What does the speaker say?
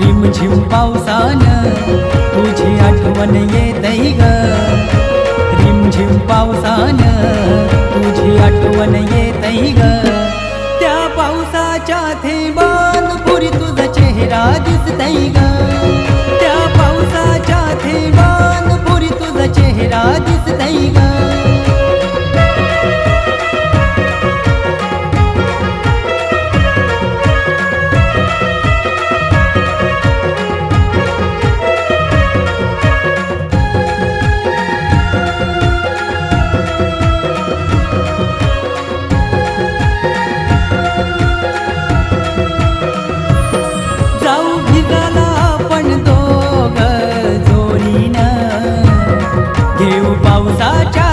रिमझिम पावसान तुझी आठवण येतई ग. रिमझिम पावसान तुझी आठवण येतई ग. त्या पावसाच्या थेंबान पुरी तुझा चेहरा दिसतई ग. त्या पावसाच्या थेंबान पुरी तुझा चेहरा दिसतई ग. निघाला पण तो जोडीना. घेऊ पावसाच्या